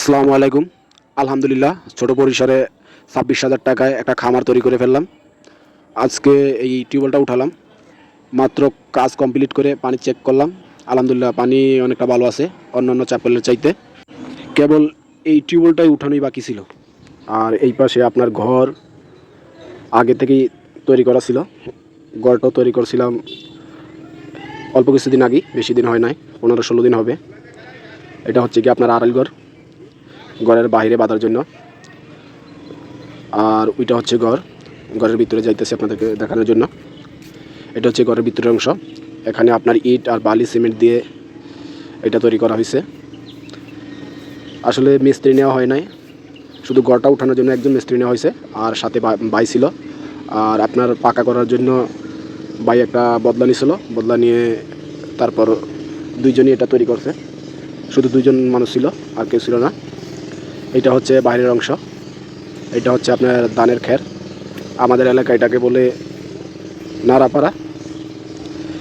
আসসালামু আলাইকুম। আলহামদুলিল্লাহ, ছোট পরিসরে ছাব্বিশ হাজার টাকায় একটা খামার তৈরি করে ফেললাম। আজকে এই টিউবওয়েলটা উঠালাম। মাত্র কাজ কমপ্লিট করে পানি চেক করলাম। আলহামদুলিল্লাহ, পানি অনেকটা ভালো আছে, অন্যান্য চ্যাপেলের চাইতে। কেবল এই টিউবওয়েলটাই উঠানোই বাকি ছিল। আর এই পাশে আপনার ঘর আগে থেকেই তৈরি করা ছিল। ঘরটাও তৈরি করছিলাম অল্প কিছুদিন আগেই, বেশি দিন হয় নাই, পনেরো ষোলো দিন হবে। এটা হচ্ছে কি আপনার আড়াল ঘর। ঘরের বাইরে বাঁধার জন্য। আর ওইটা হচ্ছে ঘর। ঘরের ভিতরে যাইতেছে আপনাদেরকে দেখানোর জন্য। এটা হচ্ছে ঘরের ভিতরের অংশ। এখানে আপনার ইট আর বালি, সিমেন্ট দিয়ে এটা তৈরি করা হয়েছে। আসলে মিস্ত্রি নেওয়া হয় নাই। শুধু ঘরটা উঠানোর জন্য একজন মিস্ত্রি নেওয়া হয়েছে। আর সাথে বাই ছিল। আর আপনার পাকা করার জন্য বাই একটা বদলা নিছিল। বদলা নিয়ে তারপর দুইজনই এটা তৈরি করছে। শুধু দুইজন মানুষ ছিল, আর কেউ ছিল না। এটা হচ্ছে বাইরের অংশ। এটা হচ্ছে আপনার ধানের খের। আমাদের এলাকায় এটাকে বলে নাড়াপাড়া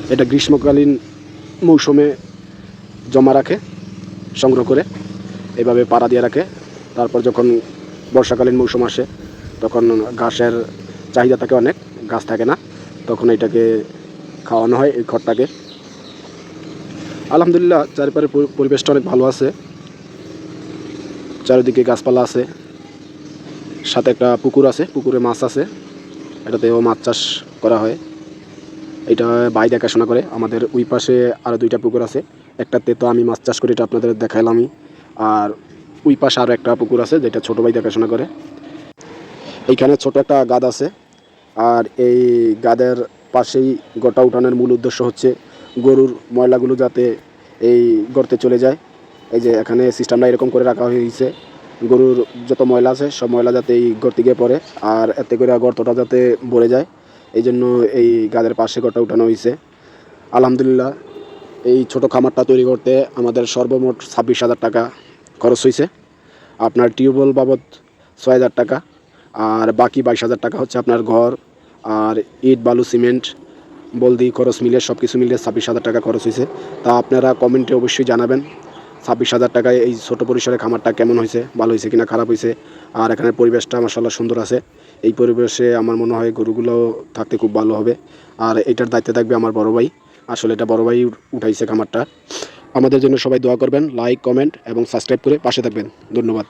এটা গ্রীষ্মকালীন মৌসুমে জমা রাখে, সংগ্রহ করে। এভাবে পাড়া দিয়ে রাখে। তারপর যখন বর্ষাকালীন মৌসুম আসে, তখন ঘাসের চাহিদা থাকে অনেক গাছ থাকে না। তখন এটাকে খাওয়ানো হয়, এই খড়টাকে। আলহামদুলিল্লাহ চারিপারে পরি- পরিবেশটা অনেক ভালো আছে। চারিদিকে গাছপালা আছে। সাথে একটা পুকুর আছে, পুকুরে মাছ আছে। এটাতেও মাছ চাষ করা হয়। এটা বাই দেখাশোনা করে। আমাদের ওই পাশে আরও দুইটা পুকুর আছে। একটাতে তো আমি মাছ চাষ করি, এটা আপনাদের দেখাইলামই। আর ওই পাশে আরও একটা পুকুর আছে, যেটা ছোটো ভাই দেখাশোনা করে। এইখানে ছোট একটা গাদ আছে। আর এই গাদের পাশেই গোটা উঠানোর মূল উদ্দেশ্য হচ্ছে গরুর ময়লাগুলো যাতে এই গর্তে চলে যায়। এই যে এখানে সিস্টেমটা এরকম করে রাখা হয়েছে। গরুর যত ময়লা আছে, সব ময়লা যাতে এই গর্তে গিয়ে পড়ে আর এতে করে গর্তটা যাতে ভরে যায়। এই জন্য এই গাদের পাশে গর্তটা উঠানো হয়েছে। আলহামদুলিল্লাহ, এই ছোট খামারটা তৈরি করতে আমাদের সর্বমোট ছাব্বিশ হাজার টাকা খরচ হয়েছে। আপনার টিউবওয়েল বাবদ ছয় হাজার টাকা, আর বাকি বাইশ হাজার টাকা হচ্ছে আপনার ঘর আর ইট, বালু, সিমেন্ট, বলদি, খরচ মিলে সব কিছু মিলে ছাব্বিশ হাজার টাকা খরচ হয়েছে। তা আপনারা কমেন্টে অবশ্যই জানাবেন। ছাব্বিশ হাজার টাকায় এই ছোট পরিসরে খামারটা কেমন হয়েছে? ভালো হয়েছে কিনা? খারাপ হয়েছে? আর এখানের পরিবেশটা মাসাল্লাহ সুন্দর আছে। এই পরিবেশে আমার মনে হয় গরুগুলো থাকতে খুব ভালো হবে। আর এটার দায়িত্বে থাকবে আমার বড় ভাই। আসলে এটা বড় ভাই উঠাইছে খামারটা। আমাদের জন্য সবাই দোয়া করবেন লাইক কমেন্ট এবং সাবস্ক্রাইব করে পাশে থাকবেন। ধন্যবাদ।